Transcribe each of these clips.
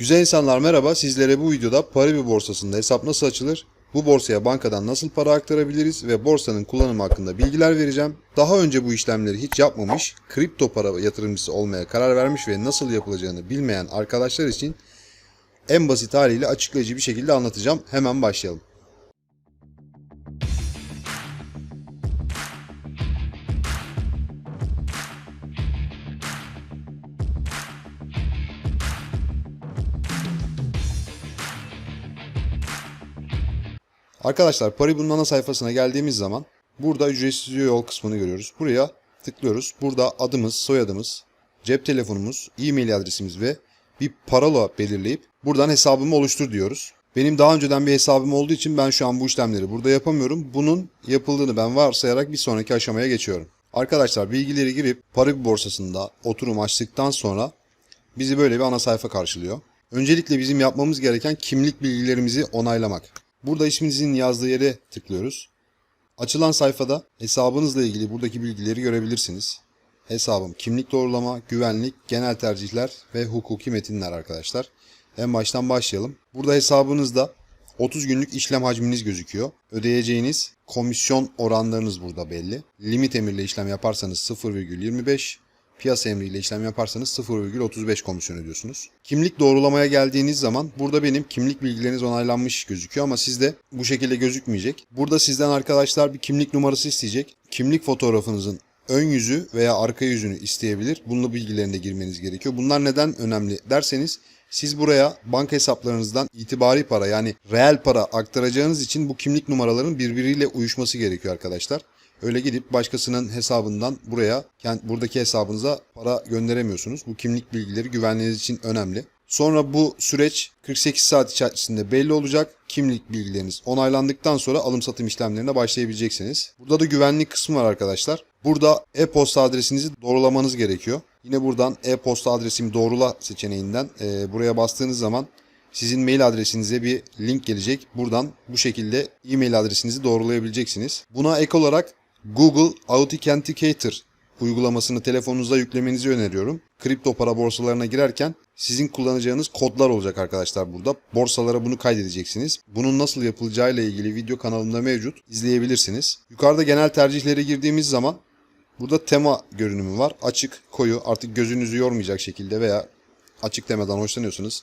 Güzel insanlar merhaba. Sizlere bu videoda Paribu borsasında hesap nasıl açılır? Bu borsaya bankadan nasıl para aktarabiliriz ve borsanın kullanımı hakkında bilgiler vereceğim. Daha önce bu işlemleri hiç yapmamış, kripto para yatırımcısı olmaya karar vermiş ve nasıl yapılacağını bilmeyen arkadaşlar için en basit haliyle açıklayıcı bir şekilde anlatacağım. Hemen başlayalım. Arkadaşlar Paribu'nun ana sayfasına geldiğimiz zaman burada ücretsiz yol kısmını görüyoruz. Buraya tıklıyoruz. Burada adımız, soyadımız, cep telefonumuz, e-mail adresimiz ve bir parola belirleyip buradan hesabımı oluştur diyoruz. Benim daha önceden bir hesabım olduğu için ben şu an bu işlemleri burada yapamıyorum. Bunun yapıldığını ben varsayarak bir sonraki aşamaya geçiyorum. Arkadaşlar bilgileri girip Paribu borsasında oturum açtıktan sonra bizi böyle bir ana sayfa karşılıyor. Öncelikle bizim yapmamız gereken kimlik bilgilerimizi onaylamak. Burada isminizin yazdığı yere tıklıyoruz. Açılan sayfada hesabınızla ilgili buradaki bilgileri görebilirsiniz. Hesabım kimlik doğrulama, güvenlik, genel tercihler ve hukuki metinler arkadaşlar. En baştan başlayalım. Burada hesabınızda 30 günlük işlem hacminiz gözüküyor. Ödeyeceğiniz komisyon oranlarınız burada belli. Limit emirle işlem yaparsanız 0,25, piyasa emriyle işlem yaparsanız 0,35 komisyon ödüyorsunuz. Kimlik doğrulamaya geldiğiniz zaman burada benim kimlik bilgileriniz onaylanmış gözüküyor ama sizde bu şekilde gözükmeyecek. Burada sizden arkadaşlar bir kimlik numarası isteyecek. Kimlik fotoğrafınızın ön yüzü veya arka yüzünü isteyebilir. Bununla bilgilerini de girmeniz gerekiyor. Bunlar neden önemli derseniz siz buraya banka hesaplarınızdan itibari para yani reel para aktaracağınız için bu kimlik numaraların birbiriyle uyuşması gerekiyor arkadaşlar. Öyle gidip başkasının hesabından buraya, kend- buradaki hesabınıza para gönderemiyorsunuz. Bu kimlik bilgileri güvenliğiniz için önemli. Sonra bu süreç 48 saat içerisinde belli olacak. Kimlik bilgileriniz onaylandıktan sonra alım satım işlemlerine başlayabileceksiniz. Burada da güvenlik kısmı var arkadaşlar. Burada e-posta adresinizi doğrulamanız gerekiyor. Yine buradan e-posta adresimi doğrula seçeneğinden e, buraya bastığınız zaman sizin mail adresinize bir link gelecek. Buradan bu şekilde e-mail adresinizi doğrulayabileceksiniz. Buna ek olarak Google Authenticator uygulamasını telefonunuza yüklemenizi öneriyorum. Kripto para borsalarına girerken sizin kullanacağınız kodlar olacak arkadaşlar burada. Borsalara bunu kaydedeceksiniz. Bunun nasıl yapılacağıyla ilgili video kanalımda mevcut. İzleyebilirsiniz. Yukarıda genel tercihlere girdiğimiz zaman burada tema görünümü var. Açık, koyu artık gözünüzü yormayacak şekilde veya açık demeden hoşlanıyorsunuz.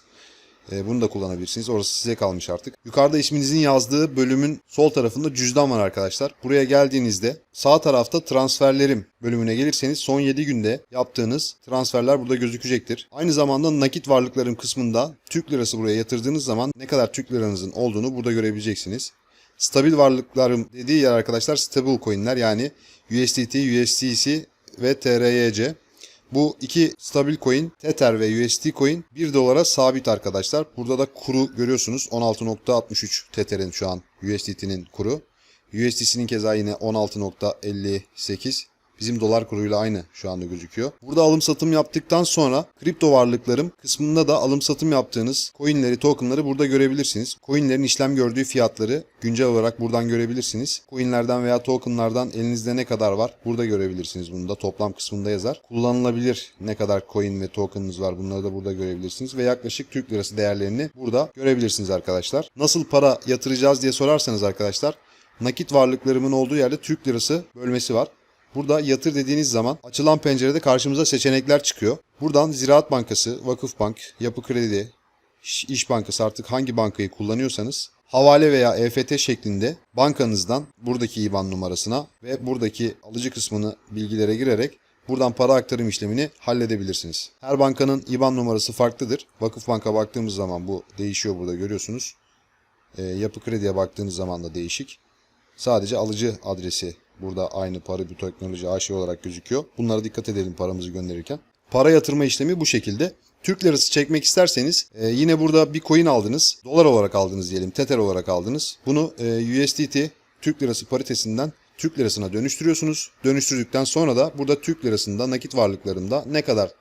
E, bunu da kullanabilirsiniz. Orası size kalmış artık. Yukarıda isminizin yazdığı bölümün sol tarafında cüzdan var arkadaşlar. Buraya geldiğinizde sağ tarafta transferlerim bölümüne gelirseniz son 7 günde yaptığınız transferler burada gözükecektir. Aynı zamanda nakit varlıklarım kısmında Türk lirası buraya yatırdığınız zaman ne kadar Türk liranızın olduğunu burada görebileceksiniz. Stabil varlıklarım dediği yer arkadaşlar stable coinler yani USDT, USDC ve TRYC. Bu iki stabil coin Tether ve USD coin 1 dolara sabit arkadaşlar. Burada da kuru görüyorsunuz 16.63 Tether'in şu an USDT'nin kuru. USDC'nin keza yine 16.58. Bizim dolar kuruyla aynı şu anda gözüküyor. Burada alım satım yaptıktan sonra kripto varlıklarım kısmında da alım satım yaptığınız coinleri, tokenları burada görebilirsiniz. Coinlerin işlem gördüğü fiyatları güncel olarak buradan görebilirsiniz. Coinlerden veya tokenlardan elinizde ne kadar var burada görebilirsiniz. Bunu da toplam kısmında yazar. Kullanılabilir ne kadar coin ve tokenınız var bunları da burada görebilirsiniz. Ve yaklaşık Türk lirası değerlerini burada görebilirsiniz arkadaşlar. Nasıl para yatıracağız diye sorarsanız arkadaşlar nakit varlıklarımın olduğu yerde Türk lirası bölmesi var. Burada yatır dediğiniz zaman açılan pencerede karşımıza seçenekler çıkıyor. Buradan Ziraat Bankası, Vakıfbank, Yapı Kredi, İş Bankası artık hangi bankayı kullanıyorsanız havale veya EFT şeklinde bankanızdan buradaki IBAN numarasına ve buradaki alıcı kısmını bilgilere girerek buradan para aktarım işlemini halledebilirsiniz. Her bankanın IBAN numarası farklıdır. Vakıfbank'a baktığımız zaman bu değişiyor burada görüyorsunuz. E, Yapı Kredi'ye baktığınız zaman da değişik. Sadece alıcı adresi burada aynı para bir teknoloji AŞ olarak gözüküyor. Bunlara dikkat edelim paramızı gönderirken. Para yatırma işlemi bu şekilde. Türk lirası çekmek isterseniz e, yine burada bir coin aldınız. Dolar olarak aldınız diyelim. Tether olarak aldınız. Bunu e, USDT Türk lirası paritesinden Türk lirasına dönüştürüyorsunuz. Dönüştürdükten sonra da burada Türk lirasında nakit varlıklarında ne kadar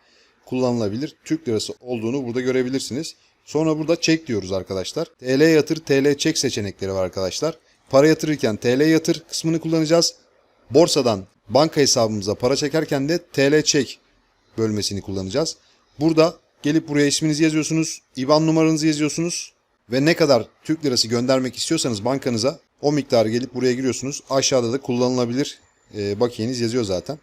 kullanılabilir Türk lirası olduğunu burada görebilirsiniz. Sonra burada çek diyoruz arkadaşlar. TL yatır, TL çek seçenekleri var arkadaşlar. Para yatırırken TL yatır kısmını kullanacağız. Borsadan banka hesabımıza para çekerken de TL çek bölmesini kullanacağız. Burada Gelip buraya isminizi yazıyorsunuz, IBAN numaranızı yazıyorsunuz ve ne kadar Türk lirası göndermek istiyorsanız bankanıza o miktarı gelip buraya giriyorsunuz. Aşağıda da kullanılabilir e, bakiyeniz yazıyor zaten.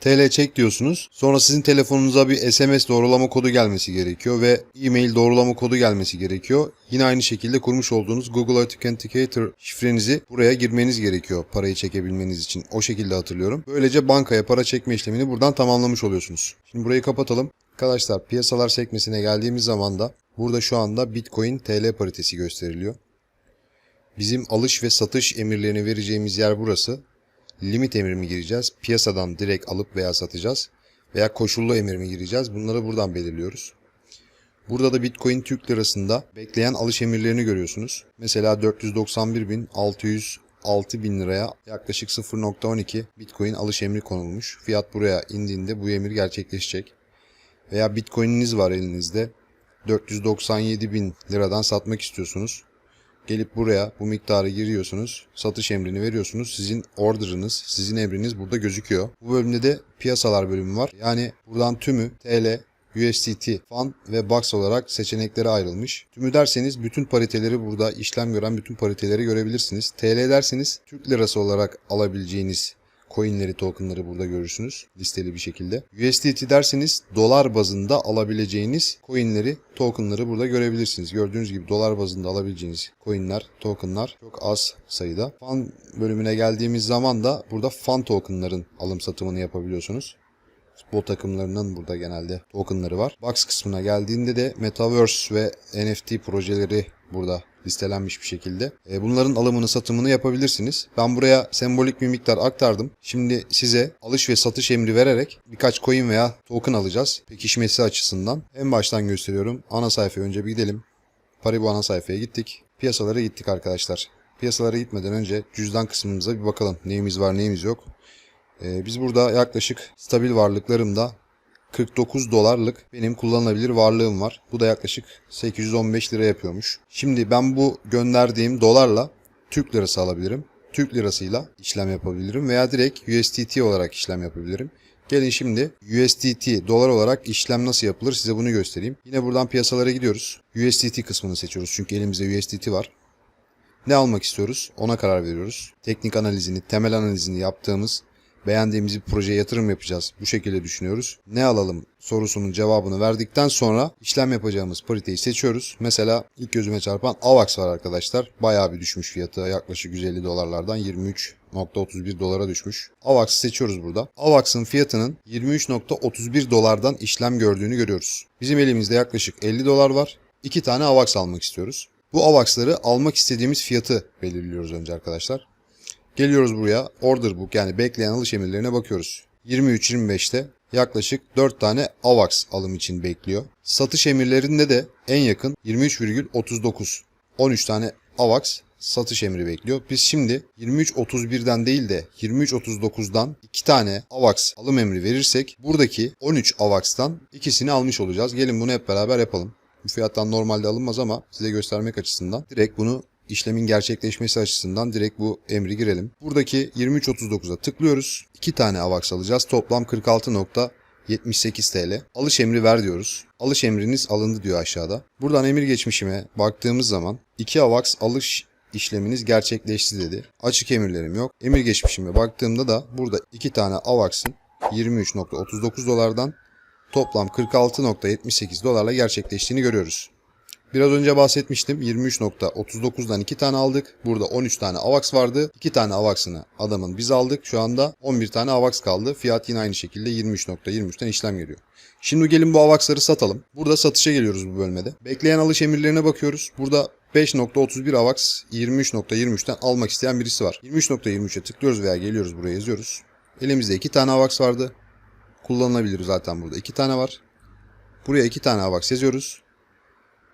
TL çek diyorsunuz. Sonra sizin telefonunuza bir SMS doğrulama kodu gelmesi gerekiyor ve e-mail doğrulama kodu gelmesi gerekiyor. Yine aynı şekilde kurmuş olduğunuz Google Authenticator şifrenizi buraya girmeniz gerekiyor parayı çekebilmeniz için. O şekilde hatırlıyorum. Böylece bankaya para çekme işlemini buradan tamamlamış oluyorsunuz. Şimdi burayı kapatalım. Arkadaşlar piyasalar sekmesine geldiğimiz zaman da burada şu anda Bitcoin TL paritesi gösteriliyor. Bizim alış ve satış emirlerini vereceğimiz yer burası limit emri mi gireceğiz? Piyasadan direkt alıp veya satacağız. Veya koşullu emir mi gireceğiz? Bunları buradan belirliyoruz. Burada da Bitcoin Türk Lirası'nda bekleyen alış emirlerini görüyorsunuz. Mesela 491.606 bin liraya yaklaşık 0.12 Bitcoin alış emri konulmuş. Fiyat buraya indiğinde bu emir gerçekleşecek. Veya Bitcoin'iniz var elinizde. 497 bin liradan satmak istiyorsunuz. Gelip buraya bu miktarı giriyorsunuz. Satış emrini veriyorsunuz. Sizin order'ınız, sizin emriniz burada gözüküyor. Bu bölümde de piyasalar bölümü var. Yani buradan tümü TL, USDT, FAN ve BAX olarak seçeneklere ayrılmış. Tümü derseniz bütün pariteleri burada işlem gören bütün pariteleri görebilirsiniz. TL derseniz Türk lirası olarak alabileceğiniz coinleri, tokenları burada görürsünüz listeli bir şekilde. USDT derseniz dolar bazında alabileceğiniz coinleri, tokenları burada görebilirsiniz. Gördüğünüz gibi dolar bazında alabileceğiniz coinler, tokenlar çok az sayıda. Fan bölümüne geldiğimiz zaman da burada fan tokenların alım satımını yapabiliyorsunuz. Futbol takımlarının burada genelde tokenları var. Box kısmına geldiğinde de Metaverse ve NFT projeleri burada listelenmiş bir şekilde. E, Bunların alımını satımını yapabilirsiniz. Ben buraya sembolik bir miktar aktardım. Şimdi size alış ve satış emri vererek birkaç coin veya token alacağız. Pekişmesi açısından. En baştan gösteriyorum. Ana sayfaya önce bir gidelim. Paribu ana sayfaya gittik. Piyasalara gittik arkadaşlar. Piyasalara gitmeden önce cüzdan kısmımıza bir bakalım. Neyimiz var neyimiz yok. Ee, biz burada yaklaşık stabil varlıklarımda 49 dolarlık benim kullanılabilir varlığım var. Bu da yaklaşık 815 lira yapıyormuş. Şimdi ben bu gönderdiğim dolarla Türk lirası alabilirim. Türk lirasıyla işlem yapabilirim veya direkt USDT olarak işlem yapabilirim. Gelin şimdi USDT dolar olarak işlem nasıl yapılır size bunu göstereyim. Yine buradan piyasalara gidiyoruz. USDT kısmını seçiyoruz çünkü elimizde USDT var. Ne almak istiyoruz? Ona karar veriyoruz. Teknik analizini, temel analizini yaptığımız beğendiğimiz bir projeye yatırım yapacağız. Bu şekilde düşünüyoruz. Ne alalım sorusunun cevabını verdikten sonra işlem yapacağımız pariteyi seçiyoruz. Mesela ilk gözüme çarpan AVAX var arkadaşlar. Bayağı bir düşmüş fiyatı. Yaklaşık 150 dolarlardan 23.31 dolara düşmüş. AVAX'ı seçiyoruz burada. AVAX'ın fiyatının 23.31 dolardan işlem gördüğünü görüyoruz. Bizim elimizde yaklaşık 50 dolar var. 2 tane AVAX almak istiyoruz. Bu AVAX'ları almak istediğimiz fiyatı belirliyoruz önce arkadaşlar. Geliyoruz buraya order book yani bekleyen alış emirlerine bakıyoruz. 23-25'te yaklaşık 4 tane AVAX alım için bekliyor. Satış emirlerinde de en yakın 23,39. 13 tane AVAX satış emri bekliyor. Biz şimdi 23.31'den değil de 23.39'dan 2 tane AVAX alım emri verirsek buradaki 13 AVAX'tan ikisini almış olacağız. Gelin bunu hep beraber yapalım. Bu fiyattan normalde alınmaz ama size göstermek açısından direkt bunu işlemin gerçekleşmesi açısından direkt bu emri girelim. Buradaki 23.39'a tıklıyoruz. 2 tane AVAX alacağız. Toplam 46.78 TL. Alış emri ver diyoruz. Alış emriniz alındı diyor aşağıda. Buradan emir geçmişime baktığımız zaman 2 AVAX alış işleminiz gerçekleşti dedi. Açık emirlerim yok. Emir geçmişime baktığımda da burada 2 tane AVAX'ın 23.39 dolardan toplam 46.78 dolarla gerçekleştiğini görüyoruz. Biraz önce bahsetmiştim. 23.39'dan 2 tane aldık. Burada 13 tane AVAX vardı. 2 tane AVAX'ını adamın biz aldık. Şu anda 11 tane AVAX kaldı. Fiyat yine aynı şekilde 23.23'ten işlem geliyor. Şimdi gelin bu AVAX'ları satalım. Burada satışa geliyoruz bu bölmede. Bekleyen alış emirlerine bakıyoruz. Burada 5.31 AVAX 23.23'ten almak isteyen birisi var. 23.23'e tıklıyoruz veya geliyoruz buraya yazıyoruz. Elimizde 2 tane AVAX vardı. Kullanılabilir zaten burada. 2 tane var. Buraya 2 tane AVAX yazıyoruz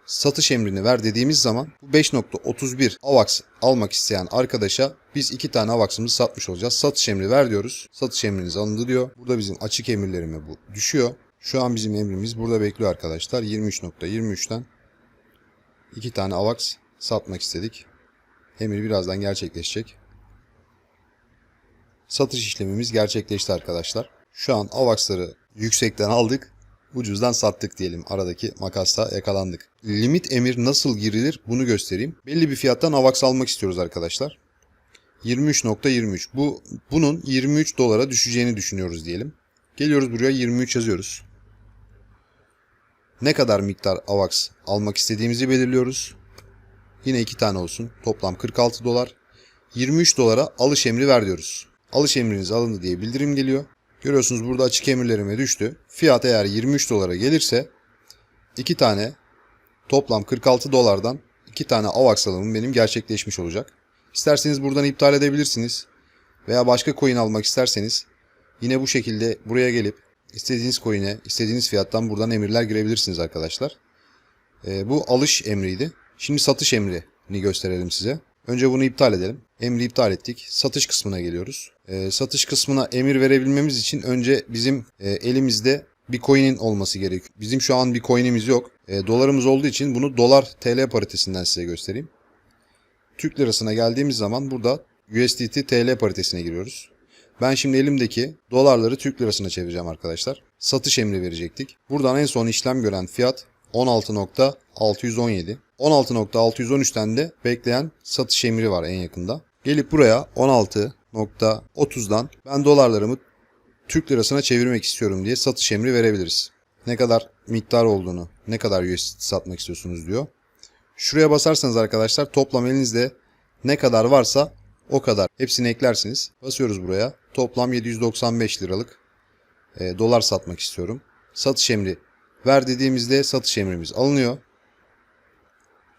satış emrini ver dediğimiz zaman bu 5.31 AVAX almak isteyen arkadaşa biz iki tane AVAX'ımızı satmış olacağız. Satış emri ver diyoruz. Satış emriniz alındı diyor. Burada bizim açık emirlerime bu düşüyor. Şu an bizim emrimiz burada bekliyor arkadaşlar. 23.23'ten iki tane AVAX satmak istedik. Emir birazdan gerçekleşecek. Satış işlemimiz gerçekleşti arkadaşlar. Şu an AVAX'ları yüksekten aldık. ucuzdan sattık diyelim. Aradaki makasta yakalandık. Limit emir nasıl girilir bunu göstereyim. Belli bir fiyattan AVAX almak istiyoruz arkadaşlar. 23.23. Bu bunun 23 dolara düşeceğini düşünüyoruz diyelim. Geliyoruz buraya 23 yazıyoruz. Ne kadar miktar AVAX almak istediğimizi belirliyoruz. Yine iki tane olsun. Toplam 46 dolar. 23 dolara alış emri ver diyoruz. Alış emriniz alındı diye bildirim geliyor. Görüyorsunuz burada açık emirlerime düştü. Fiyat eğer 23 dolara gelirse iki tane toplam 46 dolardan iki tane AVAX alımım benim gerçekleşmiş olacak. İsterseniz buradan iptal edebilirsiniz. Veya başka coin almak isterseniz yine bu şekilde buraya gelip istediğiniz coin'e istediğiniz fiyattan buradan emirler girebilirsiniz arkadaşlar. Ee, bu alış emriydi. Şimdi satış emrini gösterelim size. Önce bunu iptal edelim. Emri iptal ettik. Satış kısmına geliyoruz. Ee, satış kısmına emir verebilmemiz için önce bizim e, elimizde bir coin'in olması gerekiyor. Bizim şu an bir coin'imiz yok. E, dolarımız olduğu için bunu dolar TL paritesinden size göstereyim. Türk lirasına geldiğimiz zaman burada USDT TL paritesine giriyoruz. Ben şimdi elimdeki dolarları Türk lirasına çevireceğim arkadaşlar. Satış emri verecektik. Buradan en son işlem gören fiyat 16.617. 16.613'ten de bekleyen satış emri var en yakında. Gelip buraya 16.30'dan ben dolarlarımı Türk lirasına çevirmek istiyorum diye satış emri verebiliriz. Ne kadar miktar olduğunu, ne kadar USDT satmak istiyorsunuz diyor. Şuraya basarsanız arkadaşlar toplam elinizde ne kadar varsa o kadar. Hepsini eklersiniz. Basıyoruz buraya. Toplam 795 liralık e, dolar satmak istiyorum. Satış emri ver dediğimizde satış emrimiz alınıyor.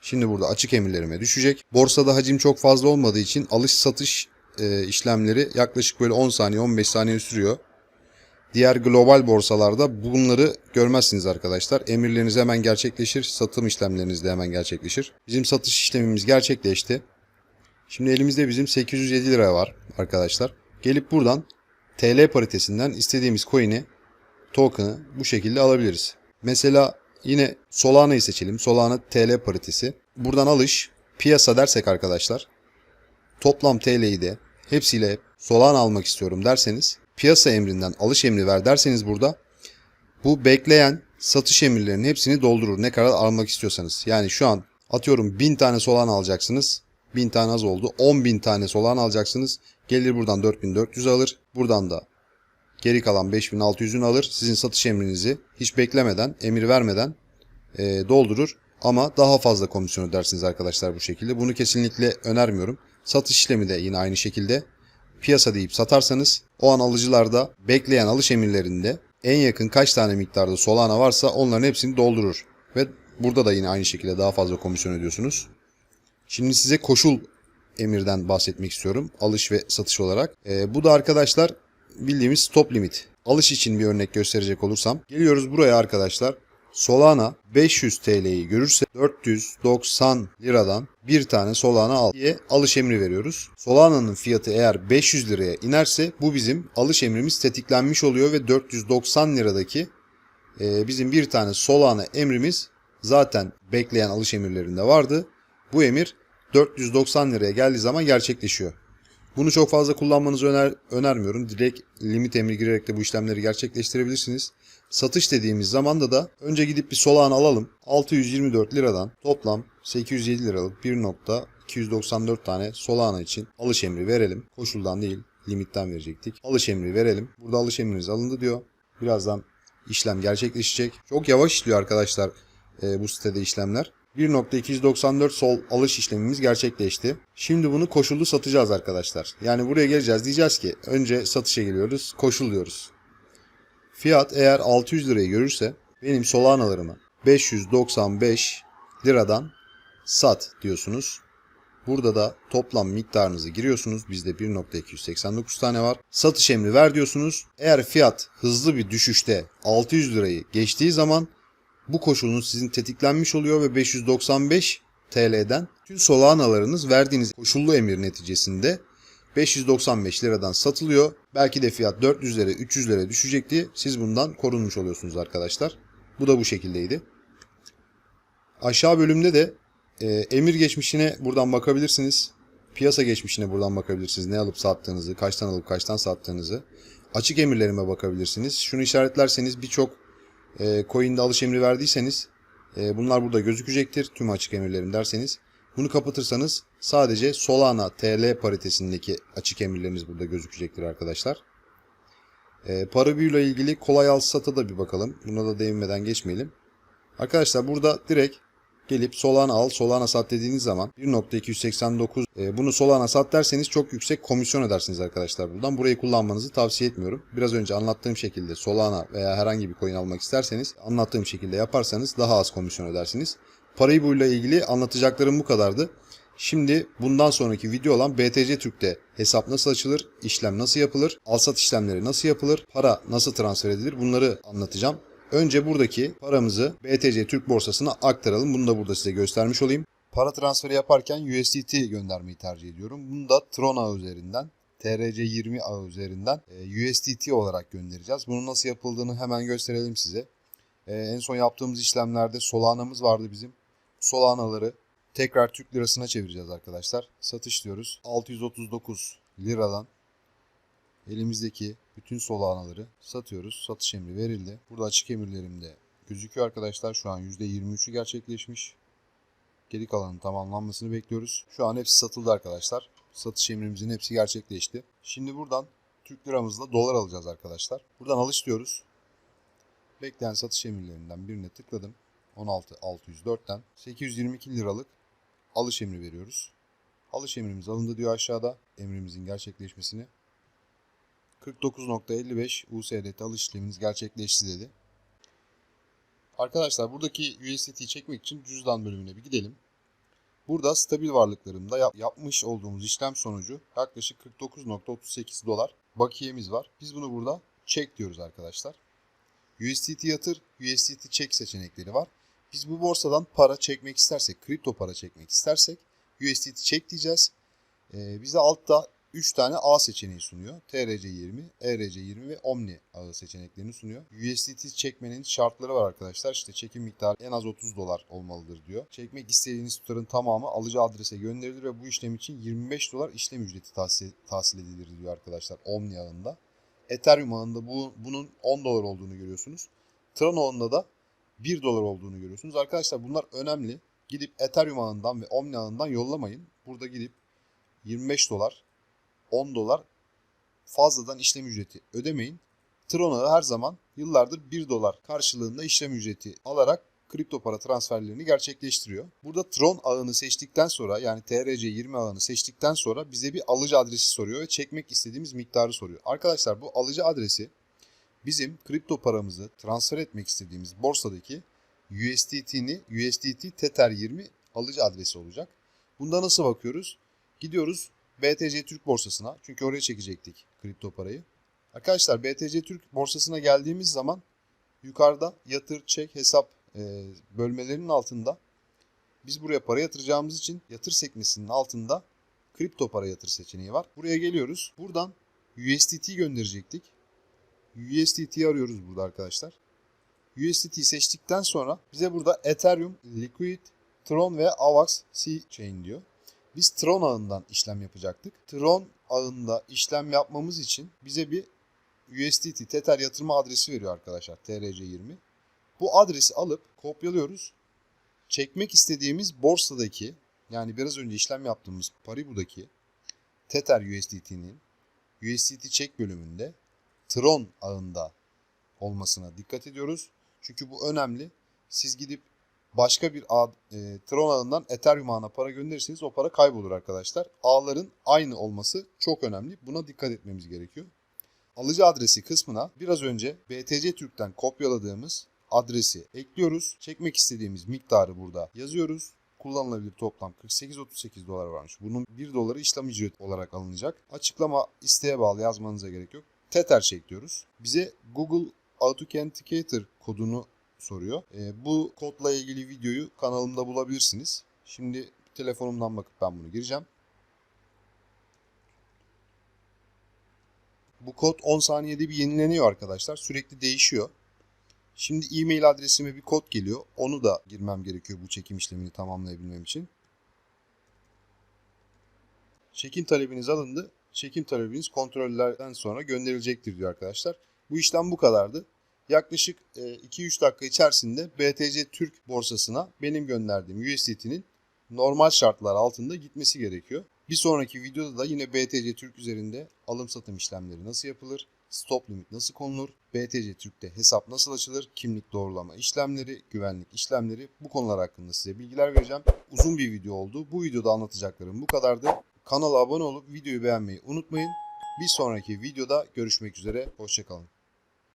Şimdi burada açık emirlerime düşecek. Borsada hacim çok fazla olmadığı için alış satış e, işlemleri yaklaşık böyle 10 saniye 15 saniye sürüyor. Diğer global borsalarda bunları görmezsiniz arkadaşlar. Emirleriniz hemen gerçekleşir. Satım işlemleriniz de hemen gerçekleşir. Bizim satış işlemimiz gerçekleşti. Şimdi elimizde bizim 807 lira var arkadaşlar. Gelip buradan TL paritesinden istediğimiz coin'i, token'ı bu şekilde alabiliriz. Mesela yine Solana'yı seçelim. Solana TL paritesi. Buradan alış, piyasa dersek arkadaşlar. Toplam TL'yi de hepsiyle Solana almak istiyorum derseniz piyasa emrinden alış emri ver derseniz burada bu bekleyen satış emirlerinin hepsini doldurur. Ne kadar almak istiyorsanız. Yani şu an atıyorum 1000 tane Solana alacaksınız. 1000 tane az oldu. 10.000 tane Solana alacaksınız. Gelir buradan 4400 alır. Buradan da geri kalan 5600'ünü alır. Sizin satış emrinizi hiç beklemeden, emir vermeden e, doldurur. Ama daha fazla komisyon ödersiniz arkadaşlar bu şekilde. Bunu kesinlikle önermiyorum. Satış işlemi de yine aynı şekilde. Piyasa deyip satarsanız o an alıcılarda bekleyen alış emirlerinde en yakın kaç tane miktarda Solana varsa onların hepsini doldurur. Ve burada da yine aynı şekilde daha fazla komisyon ödüyorsunuz. Şimdi size koşul emirden bahsetmek istiyorum. Alış ve satış olarak. Ee, bu da arkadaşlar bildiğimiz stop limit. Alış için bir örnek gösterecek olursam. Geliyoruz buraya arkadaşlar. Solana 500 TL'yi görürse 490 liradan bir tane Solana al diye alış emri veriyoruz. Solana'nın fiyatı eğer 500 liraya inerse bu bizim alış emrimiz tetiklenmiş oluyor ve 490 liradaki e, bizim bir tane Solana emrimiz zaten bekleyen alış emirlerinde vardı. Bu emir 490 liraya geldiği zaman gerçekleşiyor. Bunu çok fazla kullanmanızı öner önermiyorum. Direkt limit emri girerek de bu işlemleri gerçekleştirebilirsiniz. Satış dediğimiz zamanda da önce gidip bir Solana alalım. 624 liradan toplam 807 liralık 1.294 tane Solana için alış emri verelim. Koşuldan değil limitten verecektik. Alış emri verelim. Burada alış emriniz alındı diyor. Birazdan işlem gerçekleşecek. Çok yavaş işliyor arkadaşlar e, bu sitede işlemler. 1.294 sol alış işlemimiz gerçekleşti. Şimdi bunu koşullu satacağız arkadaşlar. Yani buraya geleceğiz diyeceğiz ki önce satışa geliyoruz koşulluyoruz. Fiyat eğer 600 lirayı görürse benim Solana'larımı 595 liradan sat diyorsunuz. Burada da toplam miktarınızı giriyorsunuz. Bizde 1.289 tane var. Satış emri ver diyorsunuz. Eğer fiyat hızlı bir düşüşte 600 lirayı geçtiği zaman bu koşulunuz sizin tetiklenmiş oluyor ve 595 TL'den tüm Solana'larınız verdiğiniz koşullu emir neticesinde 595 liradan satılıyor. Belki de fiyat 400 lira 300 lira düşecekti. Siz bundan korunmuş oluyorsunuz arkadaşlar. Bu da bu şekildeydi. Aşağı bölümde de e, emir geçmişine buradan bakabilirsiniz. Piyasa geçmişine buradan bakabilirsiniz. Ne alıp sattığınızı, kaçtan alıp kaçtan sattığınızı. Açık emirlerime bakabilirsiniz. Şunu işaretlerseniz birçok e, coin'de alış emri verdiyseniz e, bunlar burada gözükecektir. Tüm açık emirlerim derseniz. Bunu kapatırsanız sadece Solana TL paritesindeki açık emirleriniz burada gözükecektir arkadaşlar. E, para büyüyle ilgili kolay al sata da bir bakalım. Buna da değinmeden geçmeyelim. Arkadaşlar burada direkt gelip Solana al, Solana sat dediğiniz zaman 1.289 e, bunu Solana sat derseniz çok yüksek komisyon ödersiniz arkadaşlar buradan. Burayı kullanmanızı tavsiye etmiyorum. Biraz önce anlattığım şekilde Solana veya herhangi bir coin almak isterseniz anlattığım şekilde yaparsanız daha az komisyon ödersiniz. Parayı buyla ilgili anlatacaklarım bu kadardı. Şimdi bundan sonraki video olan BTC Türk'te hesap nasıl açılır, işlem nasıl yapılır, alsat işlemleri nasıl yapılır, para nasıl transfer edilir bunları anlatacağım. Önce buradaki paramızı BTC Türk borsasına aktaralım. Bunu da burada size göstermiş olayım. Para transferi yaparken USDT göndermeyi tercih ediyorum. Bunu da Tron ağı üzerinden TRC20 ağı üzerinden e, USDT olarak göndereceğiz. Bunun nasıl yapıldığını hemen gösterelim size. E, en son yaptığımız işlemlerde Solana'mız vardı bizim. Solanaları tekrar Türk lirasına çevireceğiz arkadaşlar. Satış diyoruz. 639 liradan elimizdeki bütün solanaları satıyoruz. Satış emri verildi. Burada açık emirlerimde gözüküyor arkadaşlar. Şu an %23'ü gerçekleşmiş. Geri kalanın tamamlanmasını bekliyoruz. Şu an hepsi satıldı arkadaşlar. Satış emrimizin hepsi gerçekleşti. Şimdi buradan Türk liramızla dolar alacağız arkadaşlar. Buradan alış diyoruz. Bekleyen satış emirlerinden birine tıkladım. 16604'ten 822 liralık alış emri veriyoruz. Alış emrimiz alındı diyor aşağıda. Emrimizin gerçekleşmesini 49.55 USDT alış işleminiz gerçekleşti dedi. Arkadaşlar buradaki USDT'yi çekmek için cüzdan bölümüne bir gidelim. Burada stabil varlıklarımda yap- yapmış olduğumuz işlem sonucu yaklaşık 49.38 dolar bakiyemiz var. Biz bunu burada çek diyoruz arkadaşlar. USDT yatır, USDT çek seçenekleri var. Biz bu borsadan para çekmek istersek, kripto para çekmek istersek USDT çek diyeceğiz. Ee, bize altta 3 tane A seçeneği sunuyor. TRC20, ERC20 ve Omni ağı seçeneklerini sunuyor. USDT çekmenin şartları var arkadaşlar. İşte çekim miktarı en az 30 dolar olmalıdır diyor. Çekmek istediğiniz tutarın tamamı alıcı adrese gönderilir ve bu işlem için 25 dolar işlem ücreti tahsil, tahsil edilir diyor arkadaşlar Omni ağında. Ethereum ağında bu, bunun 10 dolar olduğunu görüyorsunuz. Tron ağında da 1 dolar olduğunu görüyorsunuz. Arkadaşlar bunlar önemli. Gidip Ethereum ağından ve Omni ağından yollamayın. Burada gidip 25 dolar 10 dolar fazladan işlem ücreti ödemeyin. Tron'a her zaman yıllardır 1 dolar karşılığında işlem ücreti alarak kripto para transferlerini gerçekleştiriyor. Burada Tron ağını seçtikten sonra yani TRC20 ağını seçtikten sonra bize bir alıcı adresi soruyor ve çekmek istediğimiz miktarı soruyor. Arkadaşlar bu alıcı adresi bizim kripto paramızı transfer etmek istediğimiz borsadaki USDT'ni USDT Tether 20 alıcı adresi olacak. Bunda nasıl bakıyoruz? Gidiyoruz BTC Türk borsasına. Çünkü oraya çekecektik kripto parayı. Arkadaşlar BTC Türk borsasına geldiğimiz zaman yukarıda yatır, çek, hesap e, bölmelerinin altında biz buraya para yatıracağımız için yatır sekmesinin altında kripto para yatır seçeneği var. Buraya geliyoruz. Buradan USDT gönderecektik. USDT'yi arıyoruz burada arkadaşlar. USDT seçtikten sonra bize burada Ethereum, Liquid, Tron ve AVAX C-Chain diyor. Biz Tron ağından işlem yapacaktık. Tron ağında işlem yapmamız için bize bir USDT Tether yatırma adresi veriyor arkadaşlar TRC20. Bu adresi alıp kopyalıyoruz. Çekmek istediğimiz borsadaki yani biraz önce işlem yaptığımız Paribu'daki Tether USDT'nin USDT çek bölümünde Tron ağında olmasına dikkat ediyoruz. Çünkü bu önemli. Siz gidip başka bir ağ, e, Tron ağından Ethereum ağına para gönderirseniz o para kaybolur arkadaşlar. Ağların aynı olması çok önemli. Buna dikkat etmemiz gerekiyor. Alıcı adresi kısmına biraz önce BTC Türk'ten kopyaladığımız adresi ekliyoruz. Çekmek istediğimiz miktarı burada yazıyoruz. Kullanılabilir toplam 48-38 dolar varmış. Bunun 1 doları işlem ücreti olarak alınacak. Açıklama isteğe bağlı yazmanıza gerek yok. Tether çek diyoruz. Bize Google Authenticator kodunu soruyor. E, bu kodla ilgili videoyu kanalımda bulabilirsiniz. Şimdi telefonumdan bakıp ben bunu gireceğim. Bu kod 10 saniyede bir yenileniyor arkadaşlar. Sürekli değişiyor. Şimdi e-mail adresime bir kod geliyor. Onu da girmem gerekiyor bu çekim işlemini tamamlayabilmem için. Çekim talebiniz alındı. Çekim talebiniz kontrollerden sonra gönderilecektir diyor arkadaşlar. Bu işlem bu kadardı. Yaklaşık e, 2-3 dakika içerisinde BTC Türk borsasına benim gönderdiğim USDT'nin normal şartlar altında gitmesi gerekiyor. Bir sonraki videoda da yine BTC Türk üzerinde alım satım işlemleri nasıl yapılır, stop limit nasıl konulur, BTC Türk'te hesap nasıl açılır, kimlik doğrulama işlemleri, güvenlik işlemleri bu konular hakkında size bilgiler vereceğim. Uzun bir video oldu. Bu videoda anlatacaklarım bu kadardı. Kanala abone olup videoyu beğenmeyi unutmayın. Bir sonraki videoda görüşmek üzere. Hoşçakalın.